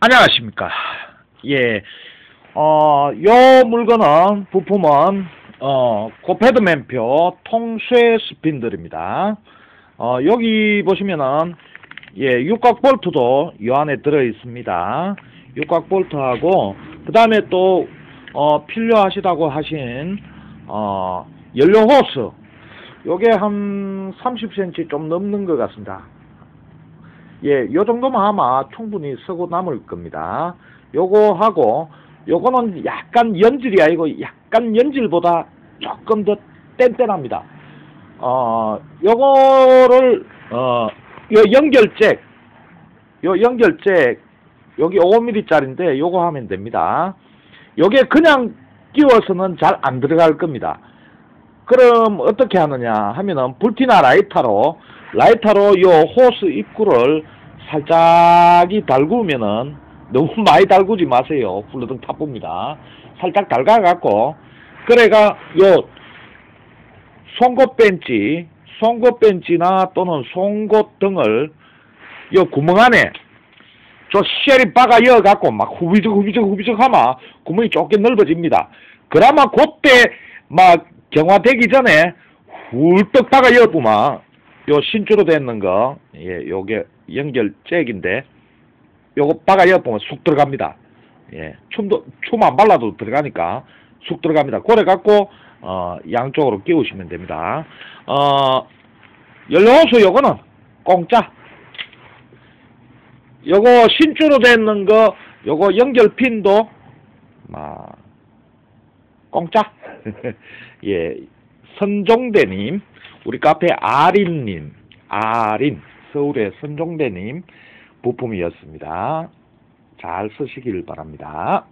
안녕하십니까. 예, 어, 요 물건은, 부품은, 어, 고패드맨표 통쇠 스핀들입니다. 어, 여기 보시면은, 예, 육각 볼트도 이 안에 들어 있습니다. 육각 볼트하고, 그 다음에 또, 어, 필요하시다고 하신, 어, 연료 호스. 요게 한 30cm 좀 넘는 것 같습니다. 예, 요 정도면 아마 충분히 쓰고 남을 겁니다. 요거 하고, 요거는 약간 연질이 아니고 약간 연질보다 조금 더 뗀뗀합니다. 어, 요거를, 어, 요 연결잭, 요 연결잭, 여기 5mm 짜리인데 요거 하면 됩니다. 요게 그냥 끼워서는 잘 안 들어갈 겁니다. 그럼 어떻게 하느냐 하면은 불티나 라이터로 라이터로 요 호스 입구를 살짝이 달구면은 너무 많이 달구지 마세요. 훌러덩 타쁩니다. 살짝 달가갖고 그래가 요 송곳 벤치, 송곳 벤치나 또는 송곳 등을 요 구멍 안에 저 쉘이 박아 이어갖고 막 후비적 후비적 후비적 하면 구멍이 좁게 넓어집니다. 그러면 그때 막 경화되기 전에 훌떡 박아 이어보면 요 신주로 되는 거, 예, 요게 연결 잭인데 요거 박아 이어보면 쑥 들어갑니다. 예, 춤도 춤 안 발라도 들어가니까 쑥 들어갑니다. 그래 갖고 어, 양쪽으로 끼우시면 됩니다. 어, 연료호수 요거는 공짜. 요거 신주로 되는 거, 요거 연결핀도 막 공짜. 예, 선종대님, 우리 카페 아린님, 아린, 서울의 선종대님 부품이었습니다. 잘 쓰시길 바랍니다.